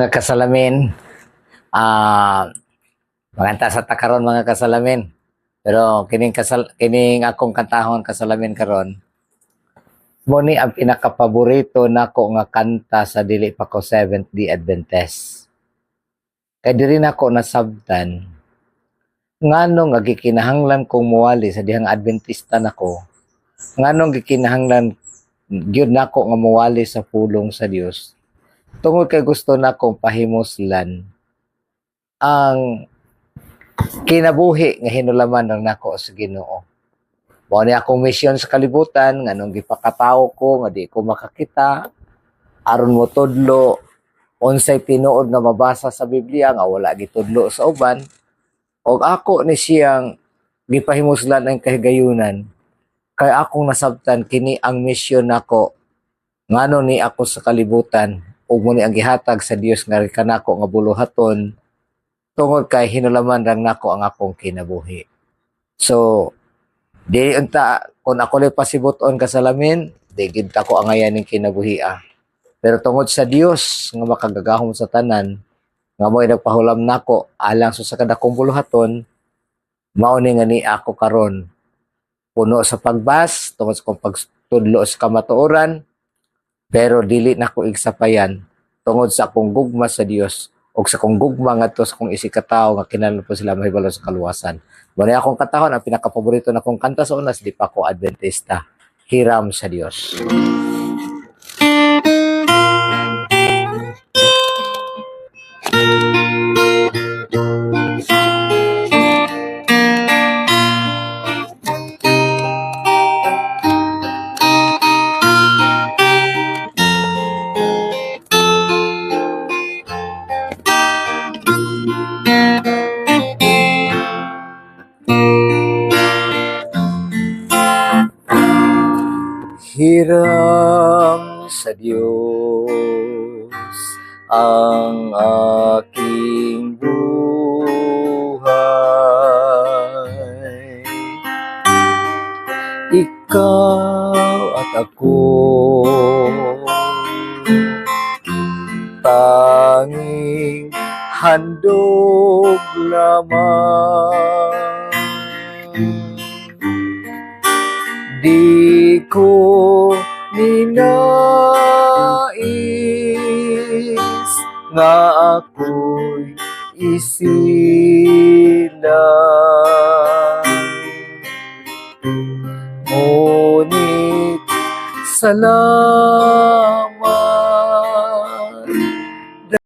Mga kasalamin, ah, maganta sa takaron mga kasalamin. Pero kining kasal kining akong kantahon kasalamin karon. Mo ni ang pinakapaborito nako nga kanta sa dili pa ko Seventh Day Adventist. Kay diri nako nasabtan nganong nga kong muwali sa dihang Adventista nako. Nganong gikinahanglan gyud nako nga muwali sa pulong sa Dios tungod kay gusto na kong pahimuslan ang kinabuhi nga hinulaman ng nako sa Ginoo. Mao ni akong mission sa kalibutan nganong gipakatao ko nga di ko makakita. Aron mo tudlo unsay tinuod nga mabasa sa Biblia nga wala gitudlo sa uban. Og ako ni siyang gipahimuslan ang kahigayunan. Kay akong nasabtan kini ang mission nako ngano ni ako sa kalibutan ug mo ni ang gihatag sa Dios nga kanako nga buluhaton tungod kay hinulaman lang nako ang akong kinabuhi. So di unta kung ako lay pasibuton ka sa lamin, di gid ko ang ayaning kinabuhi ah. Pero tungod sa Dios nga makagagahom sa tanan, nga mo'y nagpahulam nako alang sa kadakong buluhaton, mao ni nga ni ako karon puno sa pagbas tungod sa kong pagtudlo sa kamatuoran pero dili na ko igsapayan tungod sa akong gugma sa Dios o sa akong gugma ngadto sa akong isikataw nga kinahanglan po sila mahibalo sa kaluwasan. Muna akong katahon ang pinakapaborito na kong kanta sa unas di pa ko Adventista. Hiram sa Dios. Hiram sa Diyos ang aking buhay. Ikaw at ako tanging handog lamang Di ko ninais nga ako'y isilang. Ngunit salamat